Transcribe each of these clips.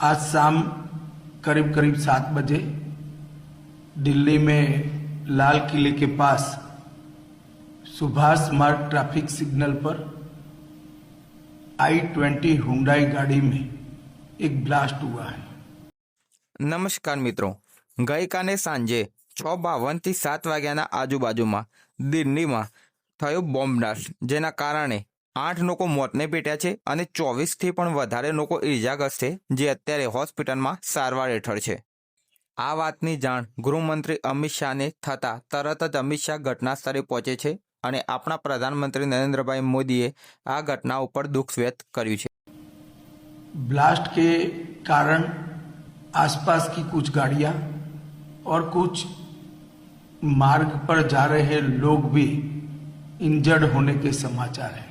आज शाम करीब करीब सात बजे दिल्ली में लाल किले के पास सुभाष मार्ग ट्रैफिक सिग्नल पर आई ट्वेंटी हुंडाई गाड़ी में एक ब्लास्ट हुआ है નમસ્કાર મિત્રો ગઈકાલે સાંજે છ બાવનથી સાત વાગ્યાના આજુબાજુમાં દિલ્હીમાં થયો બોમ્બ બ્લાસ્ટ જેના કારણે આઠ લોકો મોતને પેટ્યા છે અને ચોવીસથી પણ વધારે લોકો ઇજાગ્રસ્ત છે જે અત્યારે હોસ્પિટલમાં સારવાર હેઠળ છે આ વાતની જાણ ગૃહમંત્રી અમિત શાહને થતાં તરત જ અમિત શાહ ઘટના સ્થળે પહોંચે છે અને આપણા પ્રધાનમંત્રી નરેન્દ્રભાઈ મોદીએ આ ઘટના ઉપર દુઃખ વ્યક્ત કર્યું છે ब्लास्ट के कारण आसपास की कुछ गाड़ियां और कुछ मार्ग पर जा रहे लोग भी इंजर्ड होने के समाचार हैं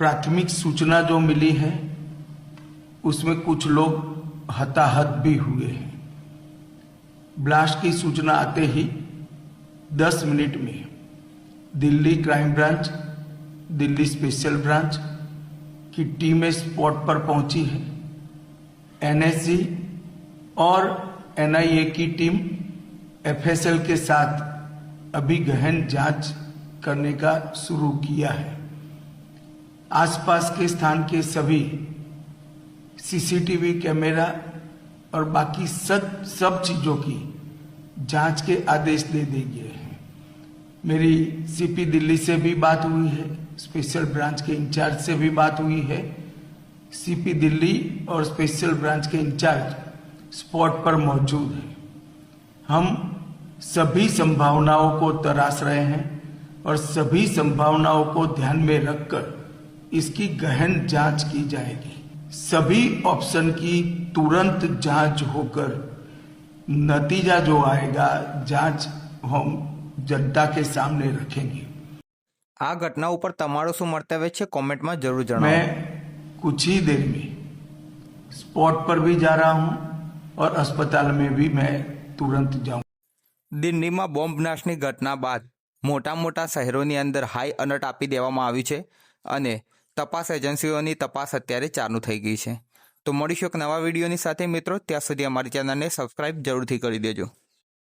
प्राथमिक सूचना जो मिली है, उसमें कुछ लोग हताहत भी हुए हैं। ब्लास्ट की सूचना आते ही 10 मिनट में Delhi crime branch, Delhi special branch की टीमें स्पॉट पर पहुँची है। एनएसजी और एनआईए की टीम एफएसएल के साथ अभी गहन जाँच करने का शुरू किया है। आसपास के स्थान के सभी सीसीटीवी कैमरा और बाकी सब सब चीज़ों की जाँच के आदेश दे दिए गए हैं। मेरी सीपी दिल्ली से भी बात हुई है, स्पेशल ब्रांच के इंचार्ज से भी बात हुई है। सीपी दिल्ली और स्पेशल ब्रांच के इंचार्ज स्पॉट पर मौजूद है। हम सभी संभावनाओं को तराश रहे हैं और सभी संभावनाओं को ध्यान में रखकर इसकी गहन जांच की जाएगी सभी ऑप्शन की तुरंत जांच होकर नतीजा जो आएगा जांच हम जनता के सामने रखेंगे આ ઘટના ઉપર તમારું શું મંતવ્ય છે કોમેન્ટમાં જરૂર જણાવો मैं कुछ ही देर में स्पॉट पर भी जा रहा हूं और अस्पताल में भी मैं तुरंत जाऊं દિલ્હીમાં બોમ્બ બ્લાસ્ટની ઘટના બાદ મોટા મોટા શહેરોની અંદર હાઈ અલર્ટ આપી દેવામાં આવ્યું છે અને તપાસ એજન્સીઓની તપાસ અત્યારે ચાલુ થઈ ગઈ છે. તો મળીશું એક નવા વિડીયોની સાથે મિત્રો. ત્યાં સુધી અમારી ચેનલને સબસ્ક્રાઇબ જરૂરથી કરી દેજો.